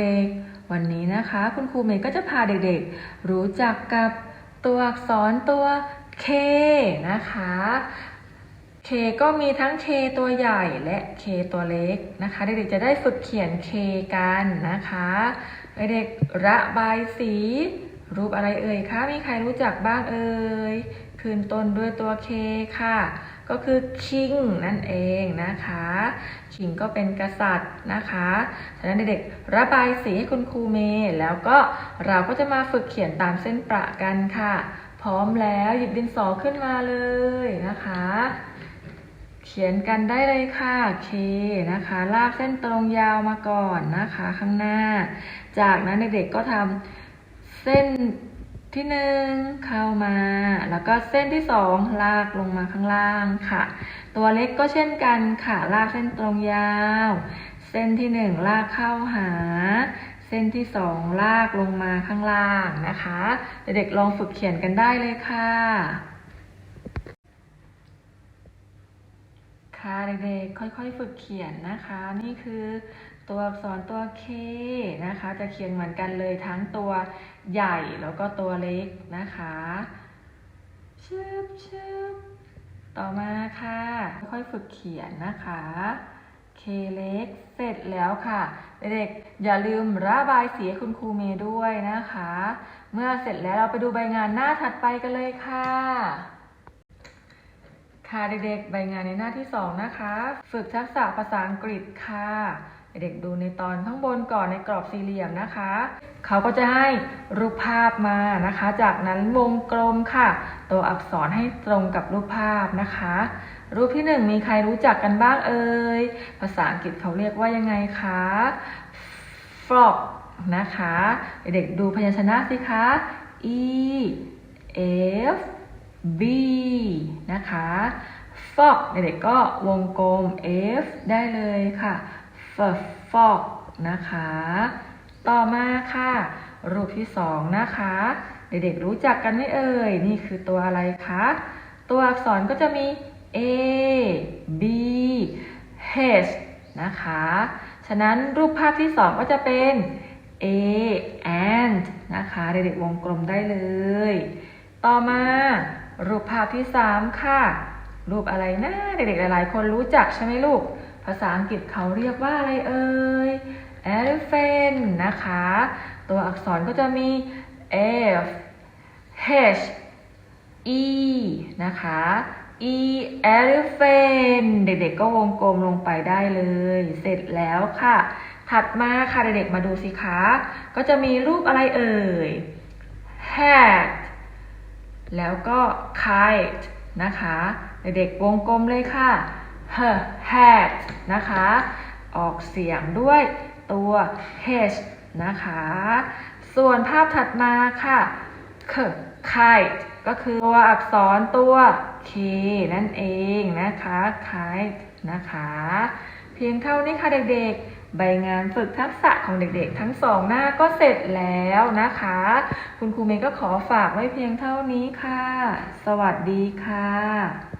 เด็กๆ วันนี้นะคะ คุณครูเมย์ก็จะพาเด็กๆ รู้จักกับตัวอักษรตัว K นะคะ K ก็มีทั้ง K ตัวใหญ่และ K ตัวเล็กนะคะ เด็กๆ จะได้ฝึกเขียน K กันนะคะ เด็กๆ ระบายสี รูปอะไรเอ่ยคะ มีใครรู้จักบ้างเอ่ย ขึ้นต้นด้วยตัว K ค่ะ ก็คือ King นั่นเองนะคะ King ก็เป็นกษัตริย์นะคะฉะนั้นเด็กๆระบายสีให้คุณครูเมย์แล้วก็เราก็จะมาฝึกเขียนตามเส้นประกันค่ะ พร้อมแล้วหยิบดินสอขึ้นมาเลยนะคะ เขียนกันได้เลยค่ะ K นะคะ ลากเส้นตรงยาวมาก่อนนะคะ ข้างหน้า จากนั้นเด็กๆก็ทำเส้น ที่หนึ่งเข้ามา แล้วก็เส้นที่สองลากลงมาข้างล่างค่ะ ตัวเล็กก็เช่นกันค่ะ ลากเส้นตรงยาว เส้นที่หนึ่งลากเข้าหา เส้นที่สองลากลงมาข้างล่างนะคะ เด็กๆลองฝึกเขียนกันได้เลยค่ะ ค่ะเด็กๆค่อยๆ ฝึกเขียนนะคะ นี่คือตัวอักษรตัว K นะคะ จะเขียนเหมือนกันเลยทั้งตัวใหญ่แล้วก็ตัวเล็กนะคะชึบชึบต่อมาค่ะ ค่อยฝึกเขียนนะคะ K เล็กเสร็จแล้วค่ะ เด็กๆอย่าลืมระบายสีคุณครูเมย์ด้วยนะคะ เมื่อเสร็จแล้วเราไปดูใบงานหน้าถัดไปกันเลยค่ะ ค่ะเด็กๆ ใบงานในหน้าที่สองนะคะ ฝึกทักษะภาษาอังกฤษค่ะ เด็กดูในตอนข้างบนก่อนในกรอบสี่เหลี่ยมนะคะ เขาก็จะให้รูปภาพมานะคะ จากนั้นวงกลมค่ะ ตัวอักษรให้ตรงกับรูปภาพนะคะ รูปที่หนึ่งมีใครรู้จักกันบ้างเอ่ย ภาษาอังกฤษเขาเรียกว่ายังไงคะ frog นะคะ เด็กดูพยัญชนะสิคะ e f b นะคะ fog เด็กๆก็วงกลม f ได้เลยค่ะ F Fog นะคะ ต่อมาค่ะ รูปที่สองนะคะ เด็กๆรู้จักกันไหมเอ่ย นี่คือตัวอะไรคะ ตัวอักษรก็จะมี a b h นะคะ ฉะนั้นรูปภาพที่สองก็จะเป็น a and นะคะ เด็กๆวงกลมได้เลย ต่อมา รูปภาพที่สามค่ะ รูปอะไรนะ เด็กๆ หลายๆ คนรู้จักใช่ไหมลูก ภาษาอังกฤษเขาเรียกว่าอะไรเอ่ย elephant นะคะ ตัวอักษรก็จะมี f h e นะคะ e elephant เด็กๆ ก็วงกลมลงไปได้เลย เสร็จแล้วค่ะ ถัดมาค่ะ เด็กๆ มาดูสิคะ ก็จะมีรูปอะไรเอ่ย hat แล้วก็ kite นะคะเด็กๆวงกลมเลยค่ะ h hat นะคะ ออกเสียงด้วยตัว h นะคะ ส่วนภาพถัดมาค่ะ k kite ก็คือตัวอักษรตัว k นั่นเองนะคะ kite นะคะ เพียงเท่านี้ค่ะเด็กๆ ใบงานฝึกทักษะของเด็กๆ ทั้งสองหน้าก็เสร็จแล้วนะคะ คุณครูเมย์ก็ขอฝากไว้เพียงเท่านี้ค่ะ สวัสดีค่ะ